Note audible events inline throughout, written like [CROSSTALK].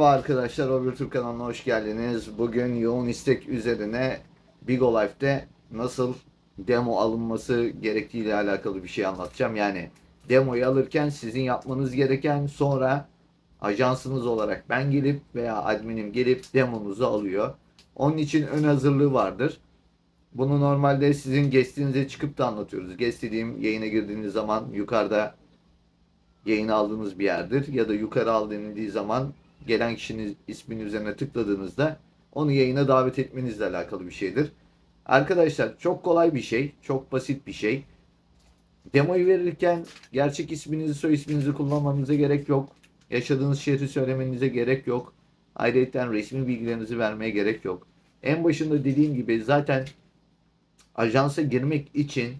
Merhaba arkadaşlar, Overtürk kanalına hoş geldiniz. Bugün yoğun istek üzerine Bigo Life'de nasıl demo alınması gerektiği ile alakalı bir şey anlatacağım. Yani demoyu alırken sizin yapmanız gereken sonra ajansınız olarak ben gelip veya adminim gelip demonuzu alıyor. Onun için ön hazırlığı vardır. Bunu normalde sizin guest'inize çıkıp da anlatıyoruz. Guest dediğim yayına girdiğiniz zaman yukarıda yayını aldığınız bir yerdir. Ya da yukarı al denildiği zaman gelen kişinin isminin üzerine tıkladığınızda onu yayına davet etmenizle alakalı bir şeydir. Arkadaşlar çok kolay bir şey, çok basit bir şey. Demoyu verirken gerçek isminizi, soy isminizi kullanmanıza gerek yok. Yaşadığınız şehri söylemenize gerek yok. Ayrıca resmi bilgilerinizi vermeye gerek yok. En başında dediğim gibi zaten ajansa girmek için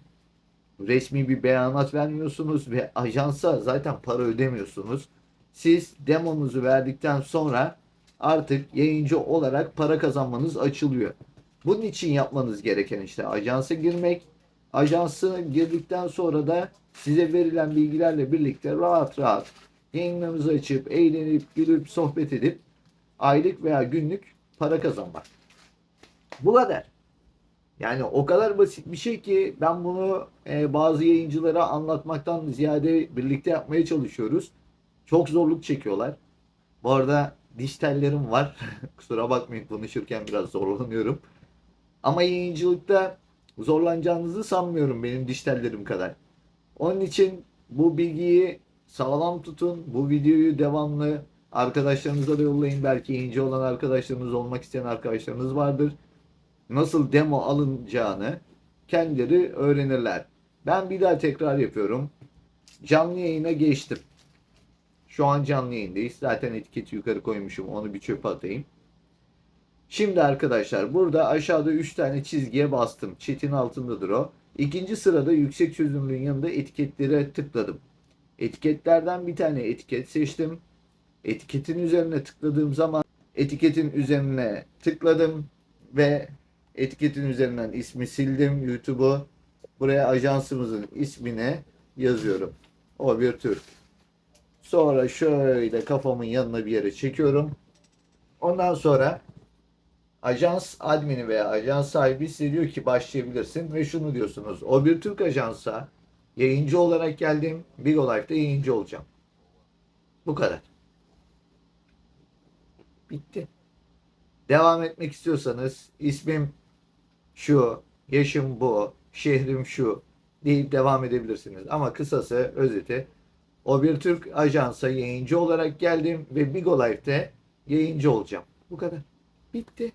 resmi bir beyanat vermiyorsunuz ve ajansa zaten para ödemiyorsunuz. Siz demonuzu verdikten sonra artık yayıncı olarak para kazanmanız açılıyor. Bunun için yapmanız gereken işte ajansa girmek. Ajansa girdikten sonra da size verilen bilgilerle birlikte rahat rahat yayınlarınızı açıp, eğlenip, gülüp, sohbet edip aylık veya günlük para kazanmak. Bu kadar. Yani o kadar basit bir şey ki ben bunu e, bazı yayıncılara anlatmaktan ziyade birlikte yapmaya çalışıyoruz. Çok zorluk çekiyorlar. Bu arada diş tellerim var. [LAUGHS] Kusura bakmayın konuşurken biraz zorlanıyorum. Ama yayıncılıkta zorlanacağınızı sanmıyorum benim diş tellerim kadar. Onun için bu bilgiyi sağlam tutun. Bu videoyu devamlı arkadaşlarınıza da yollayın. Belki yayıncı olan arkadaşlarınız olmak isteyen arkadaşlarınız vardır nasıl demo alınacağını kendileri öğrenirler. Ben bir daha tekrar yapıyorum. Canlı yayına geçtim. Şu an canlı yayındayız. Zaten etiketi yukarı koymuşum. Onu bir çöpe atayım. Şimdi arkadaşlar burada aşağıda 3 tane çizgiye bastım. Chat'in altındadır o. İkinci sırada yüksek çözünürlüğün yanında etiketlere tıkladım. Etiketlerden bir tane etiket seçtim. Etiketin üzerine tıkladığım zaman etiketin üzerine tıkladım ve etiketin üzerinden ismi sildim YouTube'u. Buraya ajansımızın ismini yazıyorum. O bir Türk. Sonra şöyle kafamın yanına bir yere çekiyorum. Ondan sonra ajans admini veya ajans sahibi size diyor ki başlayabilirsin ve şunu diyorsunuz. O bir Türk ajansa yayıncı olarak geldim. Bigo Life'da yayıncı olacağım. Bu kadar. Bitti. Devam etmek istiyorsanız ismim şu, yaşım bu, şehrim şu deyip devam edebilirsiniz. Ama kısası, özeti o bir Türk ajansa yayıncı olarak geldim ve Bigo Life'de yayıncı olacağım. Bu kadar. Bitti.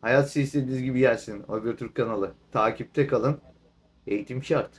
Hayat size istediğiniz gibi gelsin. O bir Türk kanalı. Takipte kalın. Eğitim şart.